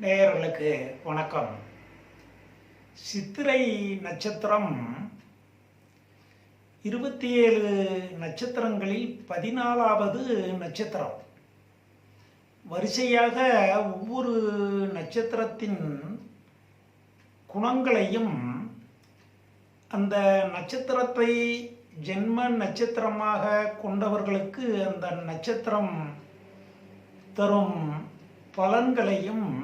நேயர்களுக்கு வணக்கம். சித்திரை நட்சத்திரம் இருபத்தி ஏழு நட்சத்திரங்களில் பதினாலாவது நட்சத்திரம். வரிசையாக ஒவ்வொரு நட்சத்திரத்தின் குணங்களையும் அந்த நட்சத்திரத்தை ஜென்ம நட்சத்திரமாக கொண்டவர்களுக்கு அந்த நட்சத்திரம் தரும் பலன்களையும்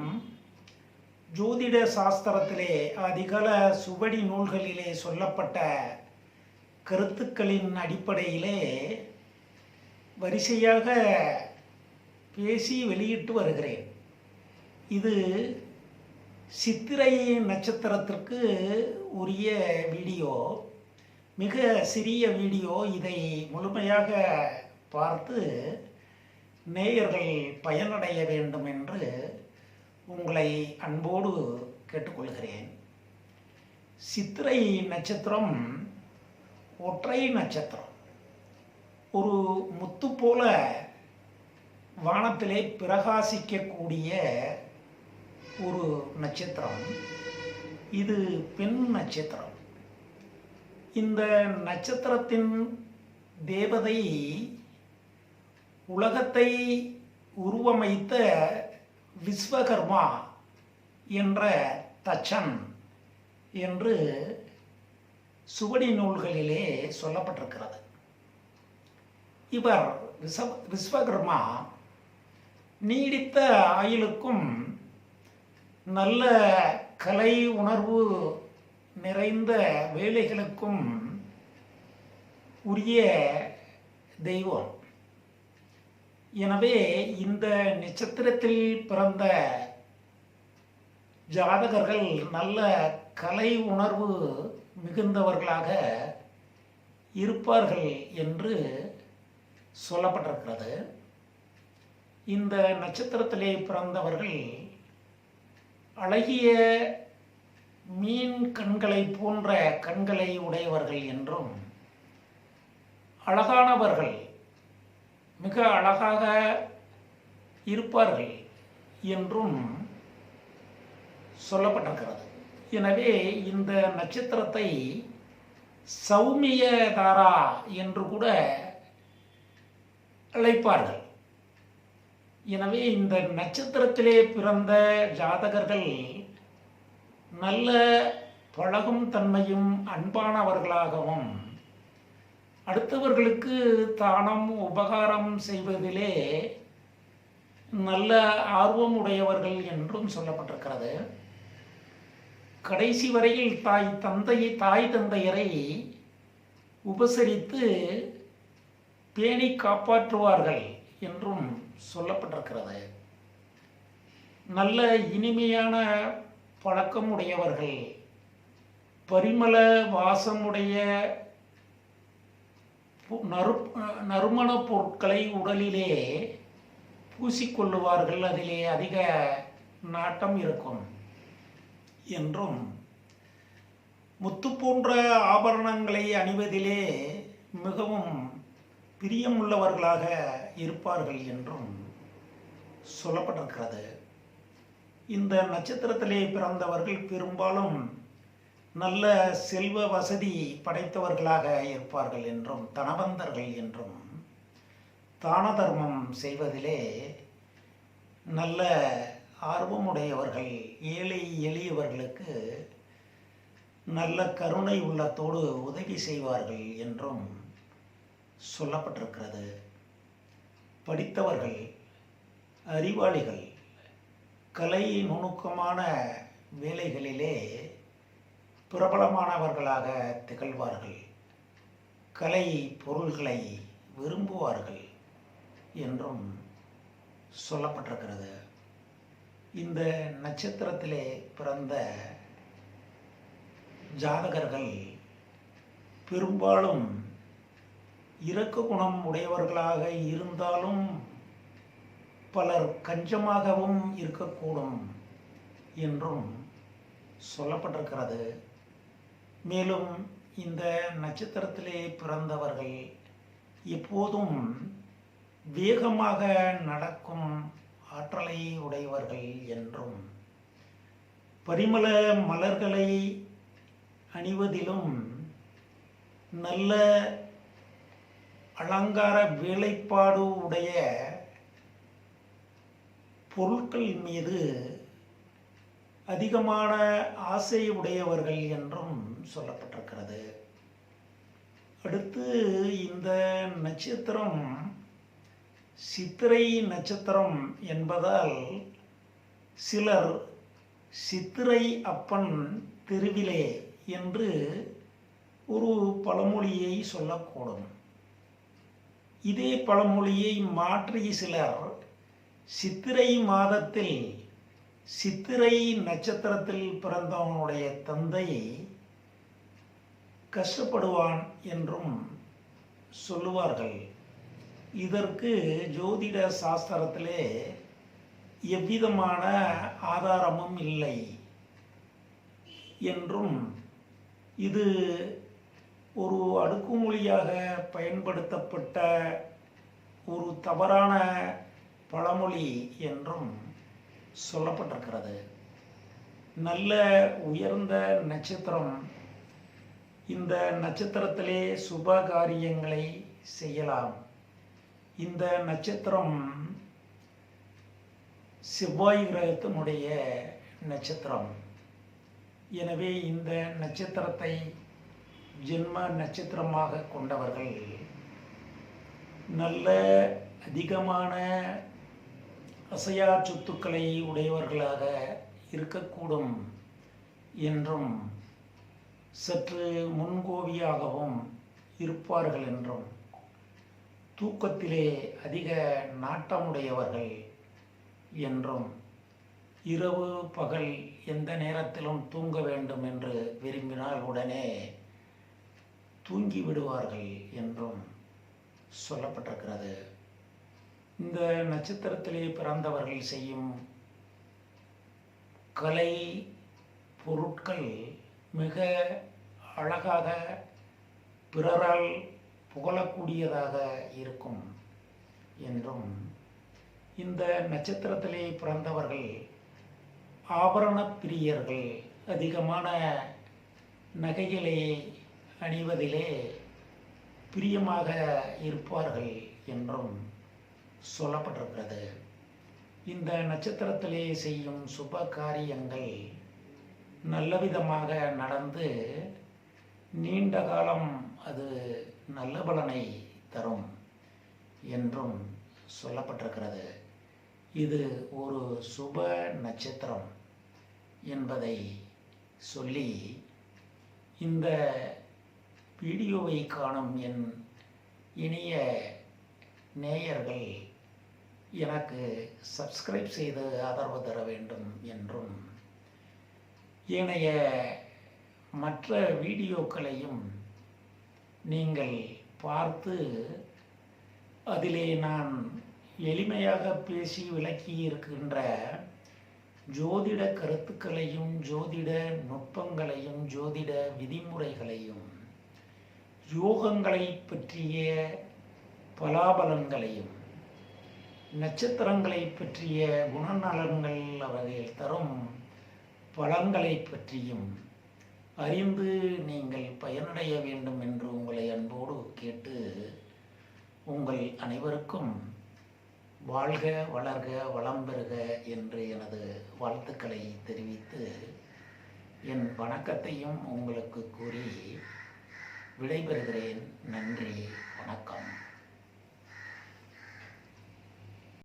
ஜோதிட சாஸ்திரத்திலே அதிகால சுவடி நூல்களிலே சொல்லப்பட்ட கருத்துக்களின் அடிப்படையிலே வரிசையாக பேசி வெளியிட்டு வருகிறேன். இது சித்திரை நட்சத்திரத்திற்கு உரிய வீடியோ. மிக சிறிய வீடியோ. இதை முழுமையாக பார்த்து நேயர்கள் பயனடைய வேண்டும் என்று உங்களை அன்போடு கேட்டுக்கொள்கிறேன். சித்திரை நட்சத்திரம் ஒற்றை நட்சத்திரம். ஒரு முத்து போல வானத்திலே பிரகாசிக்கக்கூடிய ஒரு நட்சத்திரம். இது பெண் நட்சத்திரம். இந்த நட்சத்திரத்தின் தேவதை உலகத்தை உருவமைத்த விஸ்வகர்மா என்ற தச்சன் என்று சுவடி நூல்களிலே சொல்லப்பட்டிருக்கிறது. இவர் விஸ்வ விஸ்வகர்மா நீடித்த ஆயுளுக்கும் நல்ல கலை உணர்வு நிறைந்த வேலைகளுக்கும் உரிய தெய்வம். எனவே இந்த நட்சத்திரத்தில் பிறந்த ஜாதகர்கள் நல்ல கலை உணர்வு மிகுந்தவர்களாக இருப்பார்கள் என்று சொல்லப்பட்டிருக்கிறது. இந்த நட்சத்திரத்திலே பிறந்தவர்கள் அழகிய மீன் கண்களை போன்ற கண்களை உடையவர்கள் என்றும் அழகானவர்கள் மிக அழகாக இருப்பார்கள் என்றும் சொல்லப்பட்டிருக்கிறது. எனவே இந்த நட்சத்திரத்தை சௌமிய தாரா என்று கூட அழைப்பார்கள். எனவே இந்த நட்சத்திரத்திலே பிறந்த ஜாதகர்கள் நல்ல பழகும் தன்மையும் அன்பானவர்களாகவும் அடுத்தவர்களுக்கு தானம் உபகாரம் செய்வதிலே நல்ல ஆர்வம் உடையவர்கள் என்றும் சொல்லப்பட்டிருக்கிறது. கடைசி வரையில் தாய் தந்தை தாய் தந்தையரை உபசரித்து பேணி காப்பாற்றுவார்கள் என்றும் சொல்லப்பட்டிருக்கிறது. நல்ல இனிமையான பழக்கம் உடையவர்கள் பரிமள வாசமுடைய நறு நறுமணப் பொருட்களை உடலிலே பூசிக்கொள்ளுவார்கள். அதிலே அதிக நாட்டம் இருக்கும். என்றும் முத்து போன்ற ஆபரணங்களை அணிவதிலே மிகவும் பிரியமுள்ளவர்களாக இருப்பார்கள் என்றும் சொல்லப்பட்டிருக்கிறது. இந்த நட்சத்திரத்திலே பிறந்தவர்கள் பெரும்பாலும் நல்ல செல்வ வசதி படைத்தவர்களாக இருப்பார்கள் என்றும் தனவந்தர்கள் என்றும் தான தர்மம் செய்வதிலே நல்ல ஆர்வமுடையவர்கள் ஏழை எளியவர்களுக்கு நல்ல கருணை உள்ளத்தோடு உதவி செய்வார்கள் என்றும் சொல்லப்பட்டிருக்கிறது. படித்தவர்கள் அறிவாளிகள் கலை நுணுக்கமான வேலைகளிலே பிரபலமானவர்களாக திகழ்வார்கள். கலை பொருள்களை விரும்புவார்கள் என்றும் சொல்லப்பட்டிருக்கிறது. இந்த நட்சத்திரத்திலே பிறந்த ஜாதகர்கள் பெரும்பாலும் இறக்க குணம் உடையவர்களாக இருந்தாலும் பலர் கஞ்சமாகவும் இருக்கக்கூடும் என்றும் சொல்லப்பட்டிருக்கிறது. மேலும் இந்த நட்சத்திரத்திலே பிறந்தவர்கள் எப்போதும் வேகமாக நடக்கும் ஆற்றலை உடையவர்கள் என்றும் பரிமள மலர்களை அணிவதிலும் நல்ல அலங்கார வேலைப்பாடு உடைய பொருட்கள் மீது அதிகமான ஆசை உடையவர்கள் என்றும் சொல்லப்பட்டிருக்கிறது. அடுத்து இந்த நட்சத்திரம் சித்திரை நட்சத்திரம் என்பதால் சிலர் சித்திரை அப்பன் தெருவிலே என்று ஒரு பழமொழியை சொல்லக்கூடும். இதே பழமொழியை மாற்றி சிலர் சித்திரை மாதத்தில் சித்திரை நட்சத்திரத்தில் பிறந்தவனுடைய தந்தை கஷ்டப்படுவான் என்றும் சொல்லுவார்கள். இதற்கு ஜோதிட சாஸ்திரத்திலே எவ்விதமான ஆதாரமும் இல்லை என்றும் இது ஒரு அடுக்குமொழியாக பயன்படுத்தப்பட்ட ஒரு தவறான பழமொழி என்றும் சொல்லப்பட்டிருக்கிறது. நல்ல உயர்ந்த நட்சத்திரம். இந்த நட்சத்திரத்திலே சுப காரியங்களை செய்யலாம். இந்த நட்சத்திரம் செவ்வாய் கிரகத்தினுடைய நட்சத்திரம். எனவே இந்த நட்சத்திரத்தை ஜென்ம நட்சத்திரமாக கொண்டவர்கள் நல்ல அதிகமான அசையா சொத்துக்களை உடையவர்களாக இருக்கக்கூடும் என்றும் சற்று முன்கோவியாகவும் இருப்பார்கள் என்றும். தூக்கத்திலே அதிக நாட்டமுடையவர்கள் என்றும். இரவு பகல் எந்த நேரத்திலும் தூங்க வேண்டும் என்று விரும்பினால் உடனே தூங்கி விடுவார்கள் என்றும் சொல்லப்பட்டிருக்கிறது. இந்த நட்சத்திரத்திலே பிறந்தவர்கள் செய்யும் கலை பொருட்கள் மிக அழகாக பிறரால் புகழக்கூடியதாக இருக்கும் என்றும் இந்த நட்சத்திரத்திலே பிறந்தவர்கள் ஆபரண பிரியர்கள். அதிகமான நகைகளை அணிவதிலே பிரியமாக இருப்பார்கள் என்றும் சொல்லப்பட்டிருக்கிறது. இந்த நட்சத்திரத்திலே செய்யும் சுப காரியங்கள் நல்லவிதமாக நடந்து நீண்ட காலம் அது நல்ல பலனை தரும் என்றும் சொல்லப்பட்டிருக்கிறது. இது ஒரு சுப நட்சத்திரம் என்பதை சொல்லி இந்த வீடியோவை காணும் என் இனிய நேயர்கள் எனக்கு சப்ஸ்கிரைப் செய்து ஆதரவு தர வேண்டும் என்றும் ஏனைய மற்ற வீடியோக்களையும் நீங்கள் பார்த்து அதிலே நான் எளிமையாக பேசி விளக்கி இருக்கின்ற ஜோதிட கருத்துக்களையும் ஜோதிட நுட்பங்களையும் ஜோதிட விதிமுறைகளையும் யோகங்களை பற்றிய பலாபலங்களையும் நட்சத்திரங்களை பற்றிய குணநலன்கள் அவர்கள் தரும் பலன்களை பற்றியும் அறிந்து நீங்கள் பயனடைய வேண்டும் என்று உங்களை அன்போடு கேட்டு உங்கள் அனைவருக்கும் வாழ்க வளர்க வளம் பெறுக என்று எனது வாழ்த்துக்களை தெரிவித்து என் வணக்கத்தையும் உங்களுக்கு கூறி விடைபெறுகிறேன். நன்றி வணக்கம்.